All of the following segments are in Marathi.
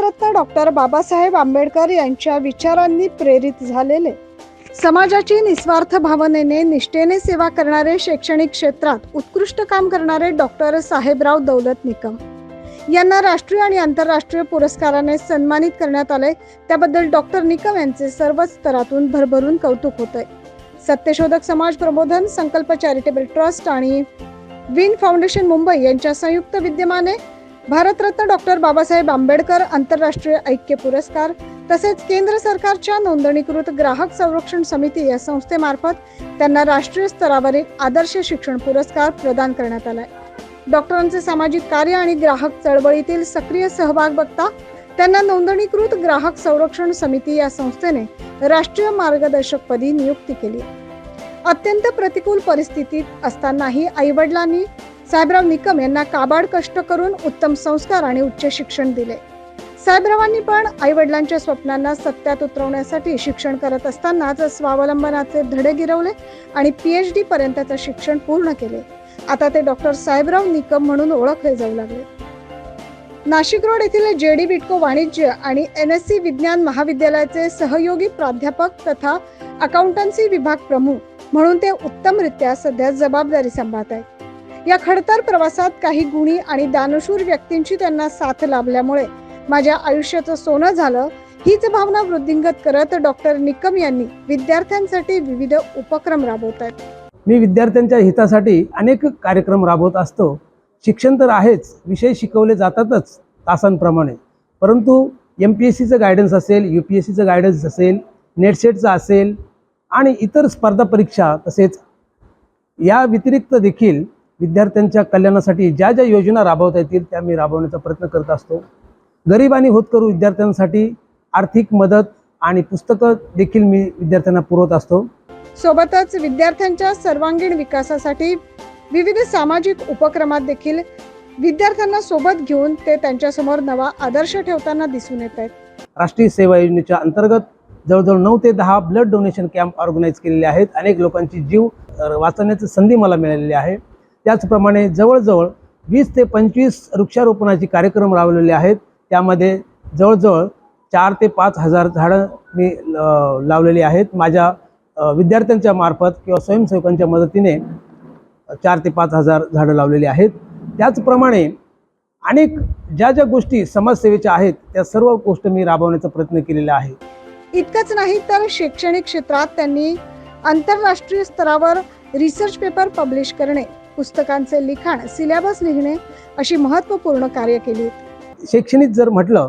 भारतरत्न डॉक्टर बाबासाहेब आंबेडकर यांच्या विचारांनी प्रेरित झालेले. समाजाची निस्वार्थ भावनेने निष्ठेने सेवा करणारे शैक्षणिक क्षेत्रात उत्कृष्ट काम करणारे डॉक्टर साहेबराव दौलत निकम. यांना राष्ट्रीय आणि आंतरराष्ट्रीय पुरस्काराने सन्मानित करण्यात आले. त्याबद्दल डॉक्टर निकम यांचे सर्वच स्तरातून भरभरून कौतुक होते आहे सत्यशोधक समाज प्रबोधन संकल्प चॅरिटेबल ट्रस्ट आणि विन फाउंडेशन मुंबई यांच्या संयुक्त विद्यमाने भारतरत्न डॉक्टर बाबासाहेब आंबेडकर आंतरराष्ट्रीय ऐक्य पुरस्कार तसेच केंद्र सरकारच्या नोंदणीकृत ग्राहक संरक्षण समिती या संस्थेमार्फत त्यांना राष्ट्रीय स्तरावरील आदर्श शिक्षण पुरस्कार प्रदान करण्यात आलाय. डॉक्टरांचे सामाजिक कार्य आणि ग्राहक चळवळीतील सक्रिय सहभाग बघता त्यांना नोंदणीकृत ग्राहक संरक्षण समिती या संस्थेने राष्ट्रीय मार्गदर्शकपदी नियुक्ती केली. अत्यंत प्रतिकूल परिस्थितीत असतानाही आईवडिलांनी साहेबराव निकम यांना काबाड कष्ट करून उत्तम संस्कार आणि उच्च शिक्षण दिले. साहेबरावांनी पण आईवडिलांच्या स्वप्नांना सत्यात उतरवण्यासाठी शिक्षण करत असतानाच स्वावलंबनाचे धडे गिरवले आणि पीएच डी पर्यंतचं शिक्षण पूर्ण केले. आता ते डॉक्टर साहेबराव निकम म्हणून ओळखले जाऊ लागले. नाशिक रोड येथील जे डी बिटको वाणिज्य आणि एन एस सी विज्ञान महाविद्यालयाचे सहयोगी प्राध्यापक तथा अकाउंटन्सी विभाग प्रमुख म्हणून ते उत्तमरित्या सध्या जबाबदारी सांभाळत आहेत या खडतर प्रवासात काही गुणी आणि दानशूर व्यक्तींची त्यांना साथ लाभल्यामुळे माझ्या आयुष्याचं सोनं झालं. हीच भावना वृद्धिंगत करत डॉक्टर निकम यांनी विद्यार्थ्यांसाठी विविध उपक्रम राबवत आहेत. मी विद्यार्थ्यांच्या हितासाठी अनेक कार्यक्रम राबवत असतो. शिक्षण तर आहेच विषय शिकवले जातातच तासांप्रमाणे. परंतु एम पी एस सीचं गायडन्स असेल यू पी एस सीचं गायडन्स असेल नेटसेटचं असेल आणि इतर स्पर्धा परीक्षा तसेच या व्यतिरिक्त देखील विद्यार्थ्यांच्या कल्याणासाठी ज्या ज्या योजना राबवता येतील त्या मी राबवण्याचा प्रयत्न करत असतो. गरीब आणि होतकरू विद्यार्थ्यांसाठी आर्थिक मदत आणि पुस्तकं देखील मी विद्यार्थ्यांना पुरवत असतो. सोबतच विद्यार्थ्यांच्या सर्वांगीण विकासासाठी विविध सामाजिक उपक्रमात देखील विद्यार्थ्यांना सोबत घेऊन ते त्यांच्यासमोर नवा आदर्श ठेवताना दिसून येत आहेत. राष्ट्रीय सेवा योजनेच्या अंतर्गत जवळजवळ नऊ ते दहा ब्लड डोनेशन कॅम्प ऑर्गनाईज केलेले आहेत. अनेक लोकांची जीव वाचवण्याची संधी मला मिळालेली आहे. त्याचप्रमाणे जवळजवळ वीस ते पंचवीस वृक्षारोपणाचे कार्यक्रम राबवलेले आहेत. त्यामध्ये जवळजवळ चार ते पाच हजार झाडं मी लावलेली आहेत. माझ्या विद्यार्थ्यांच्या मार्फत किंवा स्वयंसेवकांच्या मदतीने चार ते पाच हजार झाडं लावलेली आहेत. त्याचप्रमाणे अनेक ज्या ज्या गोष्टी समाजसेवेच्या आहेत त्या सर्व गोष्ट मी राबवण्याचा प्रयत्न केलेला आहे. इतकंच नाही तर शैक्षणिक क्षेत्रात त्यांनी आंतरराष्ट्रीय स्तरावर रिसर्च पेपर पब्लिश करणे. पुस्तकांचे लिखाण सिलेबस लिहिणे अशी महत्त्वपूर्ण कार्य केली. शैक्षणिक जर म्हटलं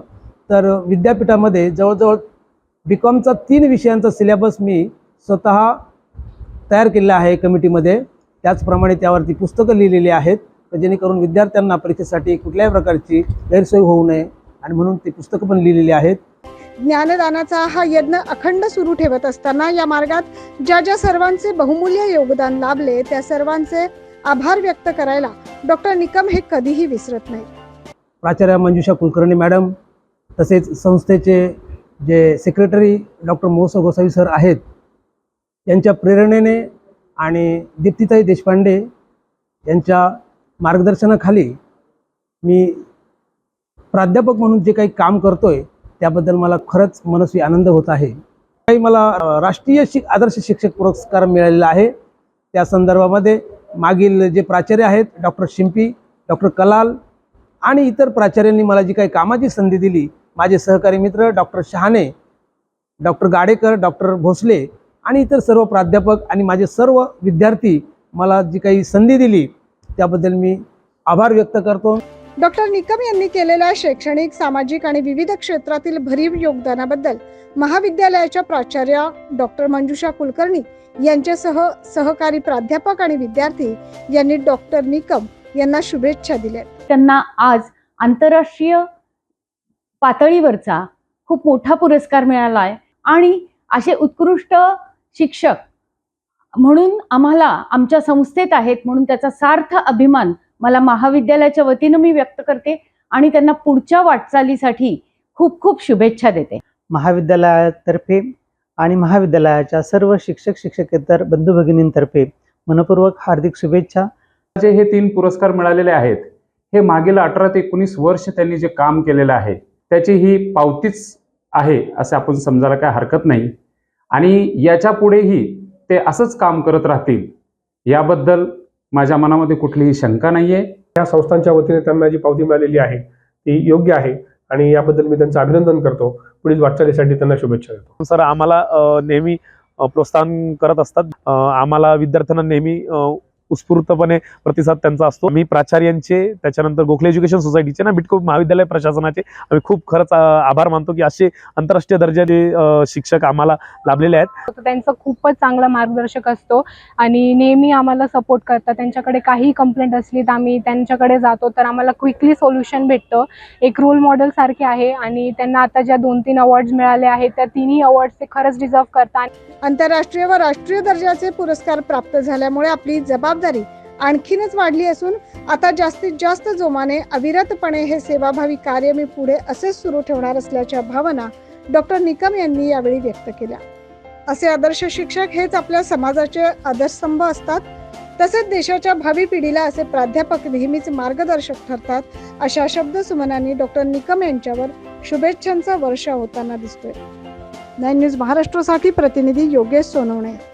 तर विद्यापीठामध्ये जवळजवळ बी कॉमचा तीन विषयांचा सिलेबस मी स्वतः तयार केलेला आहे कमिटीमध्ये. त्याचप्रमाणे त्यावरती पुस्तकं लिहिलेली आहेत जेणेकरून विद्यार्थ्यांना परीक्षेसाठी कुठल्याही प्रकारची गैरसोय होऊ नये आणि म्हणून ती पुस्तकं पण लिहिलेली आहेत. ज्ञानदानाचा हा यज्ञ अखंड सुरू ठेवत असताना या मार्गात ज्या ज्या सर्वांचे बहुमूल्य योगदान लाभले त्या सर्वांचे आभार व्यक्त करायला डॉक्टर निकम हे कधीही विसरत नाही प्राचार्य मंजुषा कुलकर्णी मॅडम तसेच संस्थेचे जे secretary doctor Mohas Gosavi sir आहेत यांच्या प्रेरणेने आणि दीप्तिताई देशपांडे यांच्या मार्गदर्शनाखाली मी प्राध्यापक म्हणून जे काही काम करतोय त्याबद्दल मला खरंच मनस्वी आनंद होत आहे. काही मला राष्ट्रीय शिक आदर्श शिक्षक पुरस्कार मिळालेला आहे. त्या संदर्भामध्ये मागील जे प्राचार्य आहेत डॉक्टर शिंपी डॉक्टर कलाल आणि इतर प्राचार्यांनी मला जी काही कामाची संधी दिली माझे सहकारी मित्र doctor Shahane doctor Gadekar doctor Bhosale आणि इतर सर्व प्राध्यापक आणि माझे सर्व विद्यार्थी मला जी काही संधी दिली त्याबद्दल मी आभार व्यक्त करतो. डॉक्टर निकम यांनी केलेल्या शैक्षणिक सामाजिक आणि विविध क्षेत्रातील भरीव योगदानाबद्दल महाविद्यालयाच्या प्राचार्या डॉक्टर मंजुषा कुलकर्णी यांच्यासह सहकारी प्राध्यापक आणि विद्यार्थी यांनी डॉक्टर निकम यांना शुभेच्छा दिल्या. त्यांना आज आंतरराष्ट्रीय पातळीवरचा खूप मोठा पुरस्कार मिळाला आहे. आणि असे उत्कृष्ट शिक्षक म्हणून आम्हाला आमच्या संस्थेत आहेत म्हणून त्याचा सार्थ अभिमान मला महाविद्यालयाच्या वतीनं मी व्यक्त करते आणि त्यांना पुढच्या वाटचालीसाठी खूप खूप शुभेच्छा देते. महाविद्यालयातर्फे आणि महाविद्यालयाच्या सर्व शिक्षक शिक्षकेतर बंधू भगिनींतर्फे मनपूर्वक हार्दिक शुभेच्छा. जे हे तीन पुरस्कार मिळालेले आहेत हे मागील अठरा ते एकोणीस वर्ष त्यांनी जे काम केलेलं आहे त्याची ही पावतीच आहे असं आपण समजायला काय हरकत नाही. आणि याच्या पुढेही ते असंच काम करत राहतील याबद्दल माझ्या मनामध्ये कुठलीही शंका नाही आहे या संस्थांच्या वतीने त्यांना जी पावती मिळालेली आहे ती योग्य आहे आणि याबद्दल मी त्यांचं अभिनंदन करतो. पुढील वाटचालीसाठी त्यांना शुभेच्छा देतो. सर आम्हाला नेहमी प्रोत्साहन करत असतात. आम्हाला विद्यार्थ्यांना नेहमी उत्स्फूर्तपणे प्रतिसाद त्यांचा असतो. मी प्राचार्यांचे त्याच्यानंतर गोखले एज्युकेशन सोसायटीचे ना बिटको महाविद्यालय प्रशासनाचे आम्ही खूप खरंच आभार मानतो की असे आंतरराष्ट्रीय दर्जाचे शिक्षक आम्हाला लाभलेले आहेत. तर त्यांचा खूपच चांगला मार्गदर्शक असतो आणि नेहमी आम्हाला सपोर्ट करतात. त्यांच्याकडे काही कंप्लेंट असली तर आम्ही त्यांच्याकडे जातो. तर आम्हाला क्विकली सोल्युशन भेटतं. एक रोल मॉडेल सारखे आहे आणि त्यांना आता ज्या दोन तीन अवॉर्ड्स मिळाले आहेत त्या तिन्ही अवॉर्ड्स ते खरंच डिझर्व करतात. आंतरराष्ट्रीय व राष्ट्रीय दर्जाचे पुरस्कार प्राप्त झाल्यामुळे आपली जबाबदारी आणखीनच वाढली असून आता जास्तीत जास्त जोमाने अविरतपणे हे सेवाभावी कार्य मी पुढे असेच सुरू ठेवणार असल्याच्या भावना डॉक्टर निकम यांनी यावेळी व्यक्त केल्या. असे आदर्श शिक्षक हेच आपल्या समाजाचे आदर्शस्तंभ असतात. तसेच देशाच्या भावी पिढीला असे प्राध्यापक नेहमीच मार्गदर्शक ठरतात अशा शब्द सुमनांनी डॉक्टर निकम यांच्यावर शुभेच्छांचा वर्षा होताना दिसतोय. नाईन न्यूज महाराष्ट्रासाठी प्रतिनिधी योगेश सोनवणे.